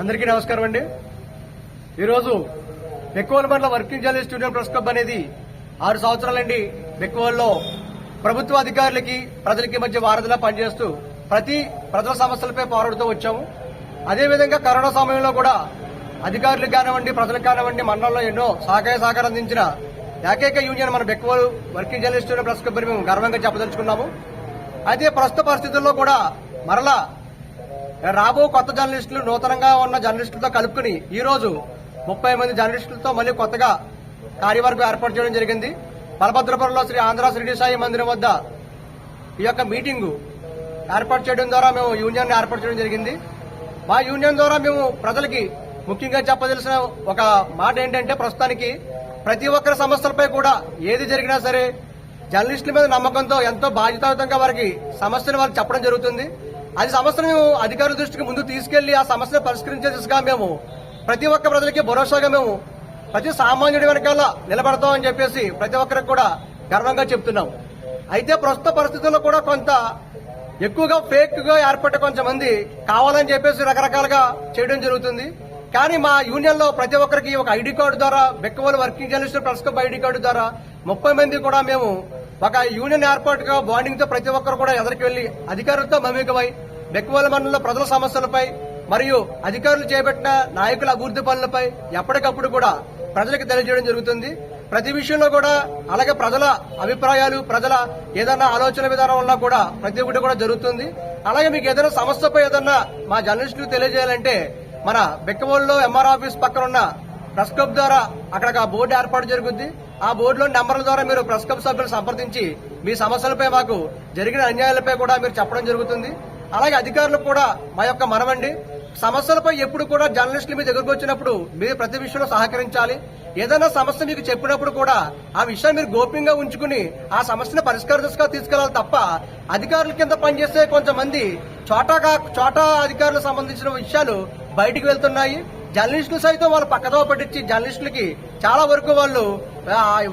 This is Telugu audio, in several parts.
అందరికీ నమస్కారం అండి. ఈరోజు బెక్కువల్ మండల working journalist union press club అనేది ఆరు సంవత్సరాలండి బెక్కువల్లో ప్రభుత్వ అధికారులకి ప్రజలకి మధ్య వారధిలా పనిచేస్తూ ప్రతి ప్రజల సమస్యలపై పోరాడుతూ వచ్చాము. అదేవిధంగా కరోనా సమయంలో కూడా అధికారులకు కానివ్వండి ప్రజలకు కానివ్వండి మండలంలో ఎన్నో సహకార సహకారం అందించిన ఏకైక యూనియన్ మన Bekkavolu working journalist union press club మేము గర్వంగా చెప్పదలుచుకున్నాము. అయితే ప్రస్తుత పరిస్థితుల్లో కూడా మరలా రాబో కొత్త జర్నలిస్టులు నూతనంగా ఉన్న జర్నలిస్టులతో కలుపుకుని ఈ రోజు ముప్పై మంది జర్నలిస్టులతో మళ్ళీ కొత్తగా కార్యవర్గం ఏర్పాటు చేయడం జరిగింది. బలభద్రపురంలో శ్రీ ఆంధ్ర శ్రీడి సాయి మందిరం వద్ద ఈ యొక్క మీటింగు ఏర్పాటు చేయడం ద్వారా మేము యూనియన్ ఏర్పాటు చేయడం జరిగింది. మా యూనియన్ ద్వారా మేము ప్రజలకి ముఖ్యంగా చెప్పదలసిన ఒక మాట ఏంటంటే ప్రస్తుతానికి ప్రతి ఒక్కరి సమస్యలపై కూడా ఏది జరిగినా సరే జర్నలిస్టుల మీద నమ్మకంతో ఎంతో బాధ్యతాయుతంగా వారికి సమస్యను వారికి చెప్పడం జరుగుతుంది. అది సమస్యను మేము అధికారుల దృష్టికి ముందు తీసుకెళ్ళి ఆ సమస్యను పరిష్కరించే దిశగా మేము ప్రతి ఒక్క ప్రజలకి భరోసాగా మేము ప్రతి సామాన్యుడి వెనకాల నిలబడతామని చెప్పేసి ప్రతి ఒక్కరికి కూడా గర్వంగా చెప్తున్నాం అయితే ప్రస్తుత పరిస్థితుల్లో కూడా కొంత ఎక్కువగా ఫేక్గా ఏర్పడే కొంతమంది కావాలని చెప్పేసి రకరకాలుగా చేయడం జరుగుతుంది. కానీ మా యూనియన్లో ప్రతి ఒక్కరికి ఒక ఐడి కార్డు ద్వారా Bekkavolu working journalist press club ID card ద్వారా ముప్పై మంది కూడా మేము ఒక యూనియన్ ఏర్పాటుగా బాండింగ్తో ప్రతి ఒక్కరు కూడా ఎదరికి వెళ్ళి అధికారులతో మమేకమై బెక్కవోల మండలంలో ప్రజల సమస్యలపై మరియు అధికారులు చేపట్టిన నాయకుల అభివృద్ది పనులపై ఎప్పటికప్పుడు కూడా ప్రజలకు తెలియజేయడం జరుగుతుంది. ప్రతి విషయంలో కూడా అలాగే ప్రజల అభిప్రాయాలు ప్రజల ఏదైనా ఆలోచన విధానం ఉన్నా కూడా ప్రతి ఒక్కటి కూడా జరుగుతుంది. అలాగే మీకు ఏదైనా సమస్యపై ఏదన్నా మా జర్నలిస్టులకు తెలియజేయాలంటే మన బెక్కవోల్లో ఎంఆర్ ఆఫీస్ పక్కన ఉన్న ప్రెస్ క్లబ్ ద్వారా అక్కడ ఒక బోర్డు ఏర్పాటు జరుగుద్ది. ఆ బోర్డులో నెంబర్ల ద్వారా మీరు ప్రెస్ క్లబ్ సభ్యులు సంప్రదించి మీ సమస్యలపై మాకు జరిగిన అన్యాయాలపై కూడా మీరు చెప్పడం జరుగుతుంది. అలాగే అధికారులు కూడా మా యొక్క మనవండి. సమస్యలపై ఎప్పుడు కూడా జర్నలిస్టులు మీ దగ్గరకు వచ్చినప్పుడు మీరు ప్రతి విషయంలో సహకరించాలి. ఏదైనా సమస్య మీకు చెప్పినప్పుడు కూడా ఆ విషయాన్ని మీరు గోప్యంగా ఉంచుకుని ఆ సమస్యను పరిష్కార దిశగా తీసుకెళ్ళాలి తప్ప అధికారుల కింద పనిచేసే కొంతమంది చోటా చోటా అధికారులకు సంబంధించిన విషయాలు బయటికి వెళ్తున్నాయి. జర్నలిస్టులు సైతం వాళ్ళు పక్కదో పట్టించి జర్నలిస్టులకి చాలా వరకు వాళ్ళు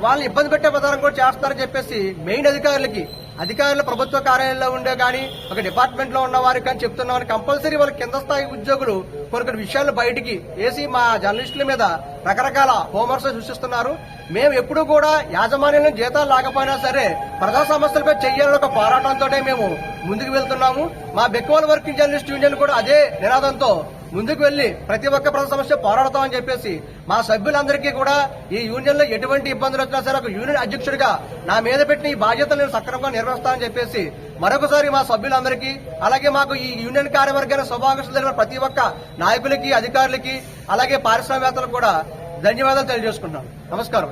వాళ్ళని ఇబ్బంది పెట్టే విధానం కూడా చేస్తారని చెప్పేసి మెయిన్ అధికారులకి అధికారులు ప్రభుత్వ కార్యాలయంలో ఉండే కానీ ఒక డిపార్ట్మెంట్లో ఉన్న వారికి కానీ చెప్తున్నామని కంపల్సరీ వాళ్ళ కింద స్థాయి ఉద్యోగులు కొన్ని కొన్ని విషయాలు బయటికి వేసి మా జర్నలిస్టుల మీద రకరకాల హోంవర్క్స్ సృష్టిస్తున్నారు. మేము ఎప్పుడు కూడా యాజమాన్యం జీతాలు లేకపోయినా సరే ప్రజా సమస్యలపై చేయాలని ఒక పోరాటంతో మేము ముందుకు వెళ్తున్నాము. మా బెక్కోల్ వర్కింగ్ జర్నలిస్ట్ యూనియన్ కూడా అదే నినాదంతో ముందుకు వెళ్ళి ప్రతి ఒక్క ప్రజల సమస్య పోరాడతామని చెప్పేసి మా సభ్యులందరికీ కూడా ఈ యూనియన్లో ఎటువంటి ఇబ్బందులు వచ్చినా సరే ఒక యూనియన్ అధ్యక్షుడిగా నా మీద పెట్టిన ఈ బాధ్యతలు నేను సక్రమంగా నిర్వహిస్తానని చెప్పేసి మరొకసారి మా సభ్యులందరికీ అలాగే మాకు ఈ యూనియన్ కార్యవర్గానికి శుభాకాంక్షలు తెలిపిన ప్రతి ఒక్క నాయకులకి అధికారులకి అలాగే పారిశ్రామికవేత్తలకు కూడా ధన్యవాదాలు తెలియజేసుకుంటున్నాను. నమస్కారం.